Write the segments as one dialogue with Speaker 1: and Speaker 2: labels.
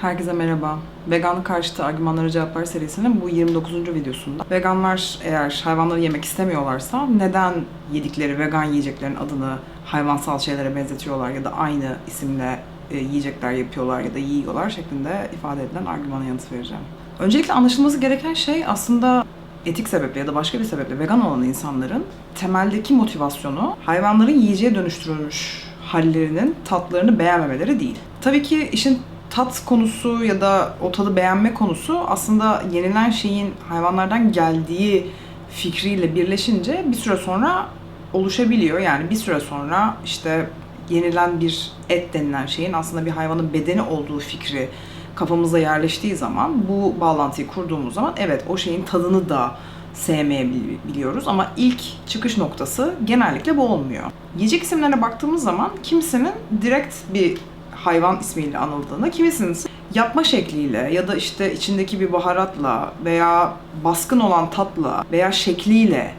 Speaker 1: Herkese merhaba. Veganlık karşıtı argümanlara cevaplar serisinin bu 29. videosunda. Veganlar eğer hayvanları yemek istemiyorlarsa neden yedikleri vegan yiyeceklerin adını hayvansal şeylere benzetiyorlar ya da aynı isimle e, yiyecekler yapıyorlar ya da yiyorlar şeklinde ifade edilen argümana yanıt vereceğim. Öncelikle anlaşılması gereken şey aslında etik sebeple ya da başka bir sebeple vegan olan insanların temeldeki motivasyonu hayvanların yiyeceğe dönüştürülmüş hallerinin tatlarını beğenmemeleri değil. Tabii ki işin tat konusu ya da o tadı beğenme konusu aslında yenilen şeyin hayvanlardan geldiği fikriyle birleşince bir süre sonra oluşabiliyor. Yani bir süre sonra işte yenilen bir et denilen şeyin aslında bir hayvanın bedeni olduğu fikri kafamıza yerleştiği zaman bu bağlantıyı kurduğumuz zaman evet o şeyin tadını da sevmeyebiliyoruz ama ilk çıkış noktası genellikle bu olmuyor. Yiyecek isimlerine baktığımız zaman kimsenin direkt bir hayvan ismiyle anıldığını, kimisinin yapma şekliyle ya da işte içindeki bir baharatla veya baskın olan tatla veya şekliyle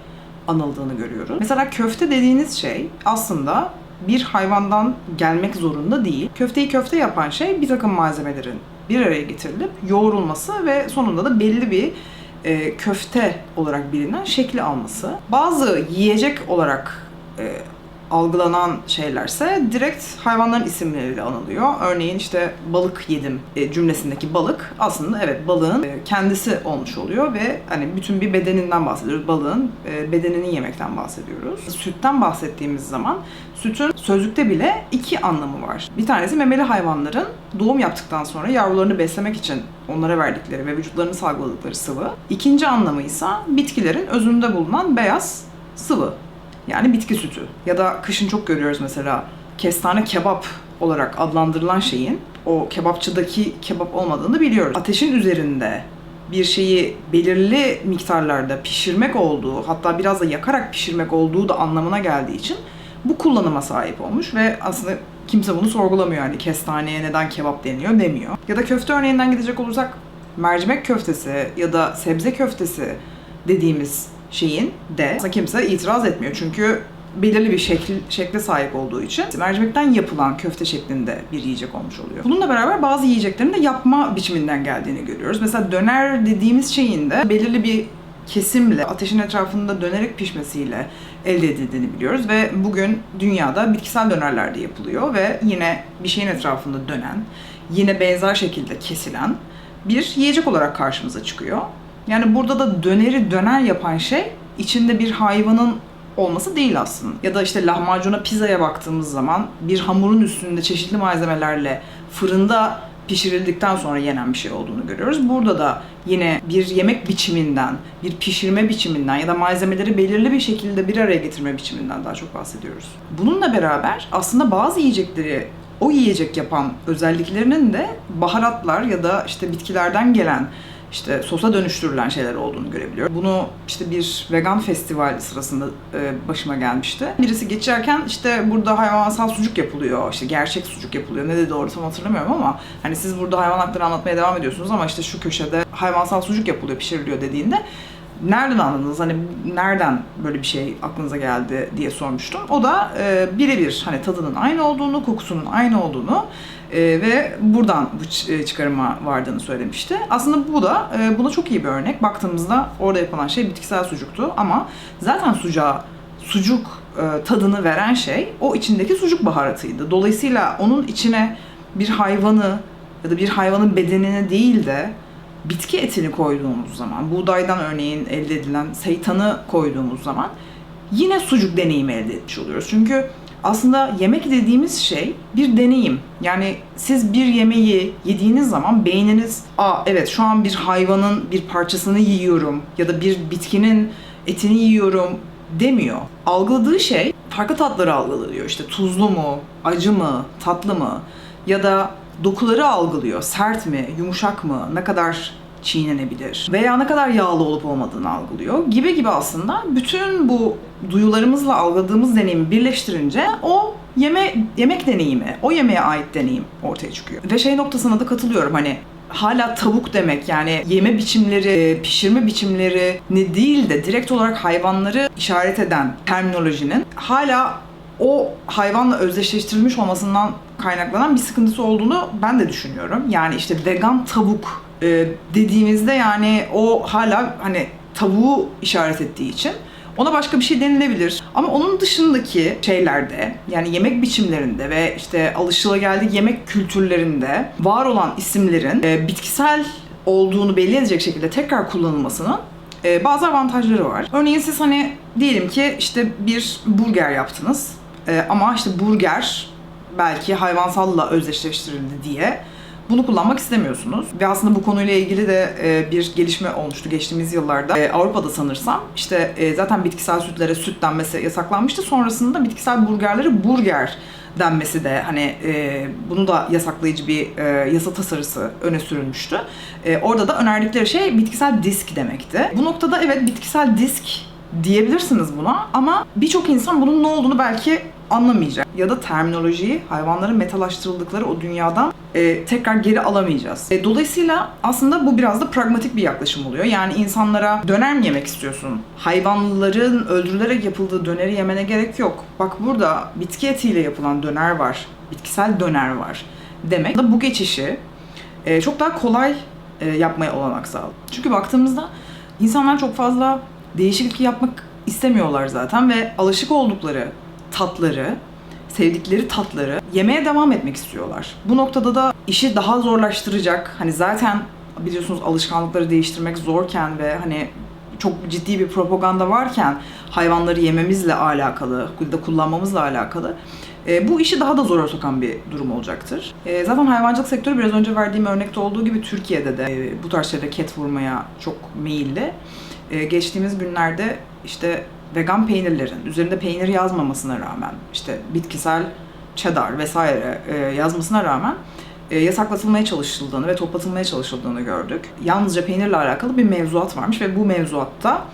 Speaker 1: anıldığını görüyoruz. Mesela köfte dediğiniz şey aslında bir hayvandan gelmek zorunda değil. Köfteyi köfte yapan şey bir takım malzemelerin bir araya getirilip yoğrulması ve sonunda da belli bir e, köfte olarak bilinen şekli alması. Bazı yiyecek olarak e, algılanan şeylerse direkt hayvanların isimleriyle anılıyor. Örneğin işte balık yedim e, cümlesindeki balık aslında evet balığın e, kendisi olmuş oluyor ve hani bütün bir bedeninden bahsediyoruz. Balığın e, bedenini yemekten bahsediyoruz. Sütten bahsettiğimiz zaman sütün sözlükte bile iki anlamı var. Bir tanesi memeli hayvanların doğum yaptıktan sonra yavrularını beslemek için onlara verdikleri ve vücutlarını salgıladıkları sıvı. İkinci anlamı ise bitkilerin özünde bulunan beyaz sıvı. Yani bitki sütü. Ya da kışın çok görüyoruz mesela kestane kebap olarak adlandırılan şeyin o kebapçıdaki kebap olmadığını biliyoruz. Ateşin üzerinde bir şeyi belirli miktarlarda pişirmek olduğu, hatta biraz da yakarak pişirmek olduğu da anlamına geldiği için bu kullanıma sahip olmuş ve aslında kimse bunu sorgulamıyor yani kestaneye neden kebap deniyor demiyor. Ya da köfte örneğinden gidecek olursak mercimek köftesi ya da sebze köftesi dediğimiz şeyin de aslında kimse itiraz etmiyor. Çünkü belirli bir şekil, şekle sahip olduğu için mercimekten yapılan köfte şeklinde bir yiyecek olmuş oluyor. Bununla beraber bazı yiyeceklerin de yapma biçiminden geldiğini görüyoruz. Mesela döner dediğimiz şeyin de belirli bir kesimle, ateşin etrafında dönerek pişmesiyle elde edildiğini biliyoruz ve bugün dünyada bitkisel dönerler de yapılıyor ve yine bir şeyin etrafında dönen, yine benzer şekilde kesilen bir yiyecek olarak karşımıza çıkıyor. Yani burada da döneri döner yapan şey içinde bir hayvanın olması değil aslında. Ya da işte lahmacuna, pizzaya baktığımız zaman bir hamurun üstünde çeşitli malzemelerle fırında pişirildikten sonra yenen bir şey olduğunu görüyoruz. Burada da yine bir yemek biçiminden, bir pişirme biçiminden ya da malzemeleri belirli bir şekilde bir araya getirme biçiminden daha çok bahsediyoruz. Bununla beraber aslında bazı yiyecekleri o yiyecek yapan özelliklerinin de baharatlar ya da işte bitkilerden gelen işte sosa dönüştürülen şeyler olduğunu görebiliyorum. Bunu işte bir vegan festival sırasında e, başıma gelmişti. Birisi geçerken işte burada hayvansal sucuk yapılıyor, işte gerçek sucuk yapılıyor. Ne dedi doğru tam hatırlamıyorum ama hani siz burada hayvan hakları anlatmaya devam ediyorsunuz ama işte şu köşede hayvansal sucuk yapılıyor, pişiriliyor dediğinde nereden anladınız? Hani nereden böyle bir şey aklınıza geldi diye sormuştum. O da e, birebir hani tadının aynı olduğunu, kokusunun aynı olduğunu e, ve buradan bu e, çıkarıma vardığını söylemişti. Aslında bu da e, buna çok iyi bir örnek. Baktığımızda orada yapılan şey bitkisel sucuktu ama zaten sucuğa sucuk e, tadını veren şey o içindeki sucuk baharatıydı. Dolayısıyla onun içine bir hayvanı ya da bir hayvanın bedenini değil de bitki etini koyduğumuz zaman, buğdaydan örneğin elde edilen seytanı koyduğumuz zaman yine sucuk deneyimi elde etmiş oluyoruz. Çünkü aslında yemek dediğimiz şey bir deneyim. Yani siz bir yemeği yediğiniz zaman beyniniz, aa evet şu an bir hayvanın bir parçasını yiyorum ya da bir bitkinin etini yiyorum demiyor. Algıladığı şey farklı tatları algılıyor. İşte tuzlu mu, acı mı, tatlı mı ya da dokuları algılıyor. Sert mi, yumuşak mı, ne kadar çiğnenebilir veya ne kadar yağlı olup olmadığını algılıyor gibi gibi aslında bütün bu duyularımızla algıladığımız deneyimi birleştirince o yeme yemek deneyimi, o yemeğe ait deneyim ortaya çıkıyor. Ve şey noktasına da katılıyorum hani hala tavuk demek yani yeme biçimleri, pişirme biçimleri ne değil de direkt olarak hayvanları işaret eden terminolojinin hala o hayvanla özdeşleştirilmiş olmasından kaynaklanan bir sıkıntısı olduğunu ben de düşünüyorum. Yani işte vegan tavuk e, dediğimizde yani o hala hani tavuğu işaret ettiği için ona başka bir şey denilebilir. Ama onun dışındaki şeylerde yani yemek biçimlerinde ve işte alışılageldik yemek kültürlerinde var olan isimlerin e, bitkisel olduğunu belli edecek şekilde tekrar kullanılmasının e, bazı avantajları var. Örneğin siz hani diyelim ki işte bir burger yaptınız E, ama işte burger belki hayvansalla özdeşleştirildi diye bunu kullanmak istemiyorsunuz. Ve aslında bu konuyla ilgili de e, bir gelişme olmuştu geçtiğimiz yıllarda. E, Avrupa'da sanırsam işte e, zaten bitkisel sütlere süt denmesi yasaklanmıştı. Sonrasında bitkisel burgerleri burger denmesi de hani e, bunu da yasaklayıcı bir e, yasa tasarısı öne sürülmüştü. E, orada da önerdikleri şey bitkisel disk demekti. Bu noktada evet bitkisel disk diyebilirsiniz buna ama birçok insan bunun ne olduğunu belki anlamayacak. Ya da terminolojiyi hayvanların metalaştırıldıkları o dünyadan e, tekrar geri alamayacağız. E, dolayısıyla aslında bu biraz da pragmatik bir yaklaşım oluyor. Yani insanlara döner mi yemek istiyorsun? Hayvanların öldürülerek yapıldığı döneri yemene gerek yok. Bak burada bitki etiyle yapılan döner var. Bitkisel döner var. Demek da bu geçişi e, çok daha kolay e, yapmaya olanak sağladı. Çünkü baktığımızda insanlar çok fazla değişiklik yapmak istemiyorlar zaten ve alışık oldukları tatları, sevdikleri tatları yemeye devam etmek istiyorlar. Bu noktada da işi daha zorlaştıracak. Hani zaten biliyorsunuz alışkanlıkları değiştirmek zorken ve hani çok ciddi bir propaganda varken hayvanları yememizle alakalı, da kullanmamızla alakalı e, bu işi daha da zora sokan bir durum olacaktır. E, zaten hayvancılık sektörü biraz önce verdiğim örnekte olduğu gibi Türkiye'de de e, bu tarz şeylere ket vurmaya çok meyilli. E, geçtiğimiz günlerde işte vegan peynirlerin üzerinde peynir yazmamasına rağmen işte bitkisel cheddar vesaire e, yazmasına rağmen e, yasaklatılmaya çalışıldığını ve toplatılmaya çalışıldığını gördük. Yalnızca peynirle alakalı bir mevzuat varmış ve bu mevzuatta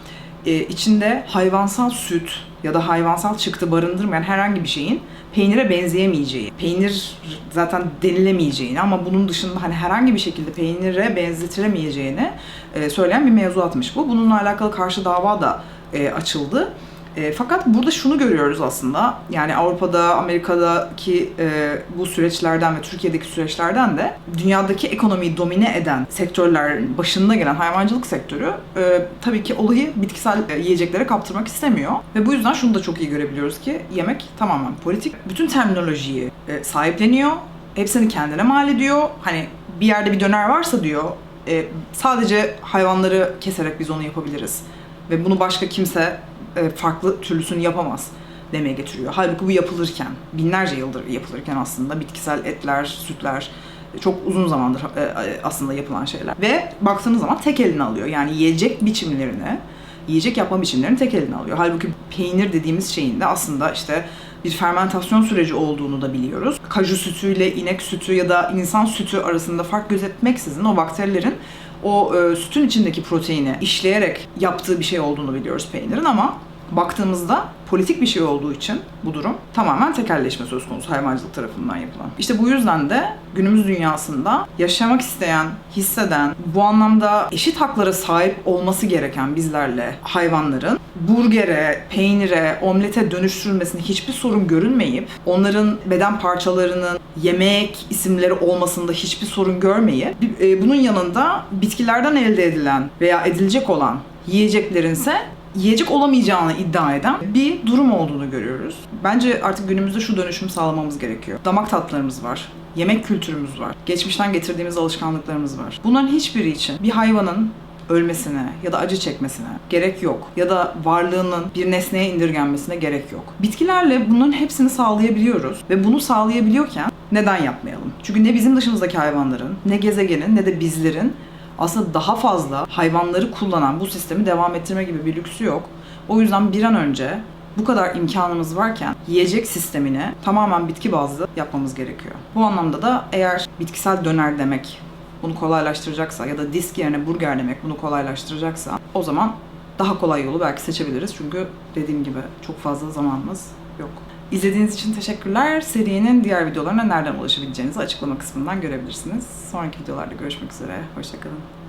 Speaker 1: e, içinde hayvansal süt ya da hayvansal çıktı barındırmayan herhangi bir şeyin peynire benzeyemeyeceği, peynir zaten denilemeyeceğini ama bunun dışında hani herhangi bir şekilde peynire benzetilemeyeceğini e, söyleyen bir mevzuatmış bu. Bununla alakalı karşı dava da e, açıldı. E, fakat burada şunu görüyoruz aslında. Yani Avrupa'da, Amerika'daki e, bu süreçlerden ve Türkiye'deki süreçlerden de dünyadaki ekonomiyi domine eden sektörler başında gelen hayvancılık sektörü e, tabii ki olayı bitkisel e, yiyeceklere kaptırmak istemiyor. Ve bu yüzden şunu da çok iyi görebiliyoruz ki yemek tamamen politik. Bütün terminolojiyi e, sahipleniyor. Hepsini kendine mal ediyor. Hani bir yerde bir döner varsa diyor e, sadece hayvanları keserek biz onu yapabiliriz. Ve bunu başka kimse e, farklı türlüsünü yapamaz demeye getiriyor. Halbuki bu yapılırken, binlerce yıldır yapılırken aslında bitkisel etler, sütler çok uzun zamandır e, e, aslında yapılan şeyler. Ve baktığınız zaman tek eline alıyor. Yani yiyecek biçimlerini, yiyecek yapma biçimlerini tek eline alıyor. Halbuki peynir dediğimiz şeyin de aslında işte bir fermentasyon süreci olduğunu da biliyoruz. Kaju sütüyle inek sütü ya da insan sütü arasında fark gözetmeksizin o bakterilerin o e, sütün içindeki proteini işleyerek yaptığı bir şey olduğunu biliyoruz peynirin ama baktığımızda politik bir şey olduğu için bu durum tamamen tekelleşme söz konusu hayvancılık tarafından yapılan. İşte bu yüzden de günümüz dünyasında yaşamak isteyen, hisseden, bu anlamda eşit haklara sahip olması gereken bizlerle hayvanların burgere, peynire, omlete dönüştürülmesine hiçbir sorun görünmeyip onların beden parçalarının yemek isimleri olmasında hiçbir sorun görmeyip e, bunun yanında bitkilerden elde edilen veya edilecek olan yiyeceklerin ise yiyecek olamayacağını iddia eden bir durum olduğunu görüyoruz. Bence artık günümüzde şu dönüşüm sağlamamız gerekiyor. Damak tatlarımız var. Yemek kültürümüz var. Geçmişten getirdiğimiz alışkanlıklarımız var. Bunların hiçbiri için bir hayvanın ölmesine ya da acı çekmesine gerek yok. Ya da varlığının bir nesneye indirgenmesine gerek yok. Bitkilerle bunların hepsini sağlayabiliyoruz ve bunu sağlayabiliyorken neden yapmayalım? Çünkü ne bizim dışımızdaki hayvanların, ne gezegenin ne de bizlerin aslında daha fazla hayvanları kullanan bu sistemi devam ettirme gibi bir lüksü yok. O yüzden bir an önce bu kadar imkanımız varken yiyecek sistemini tamamen bitki bazlı yapmamız gerekiyor. Bu anlamda da eğer bitkisel döner demek bunu kolaylaştıracaksa ya da disk yerine burger demek bunu kolaylaştıracaksa o zaman daha kolay yolu belki seçebiliriz. Çünkü dediğim gibi çok fazla zamanımız yok. İzlediğiniz için teşekkürler. Serinin diğer videolarına nereden ulaşabileceğinizi açıklama kısmından görebilirsiniz. Sonraki videolarda görüşmek üzere. Hoşçakalın.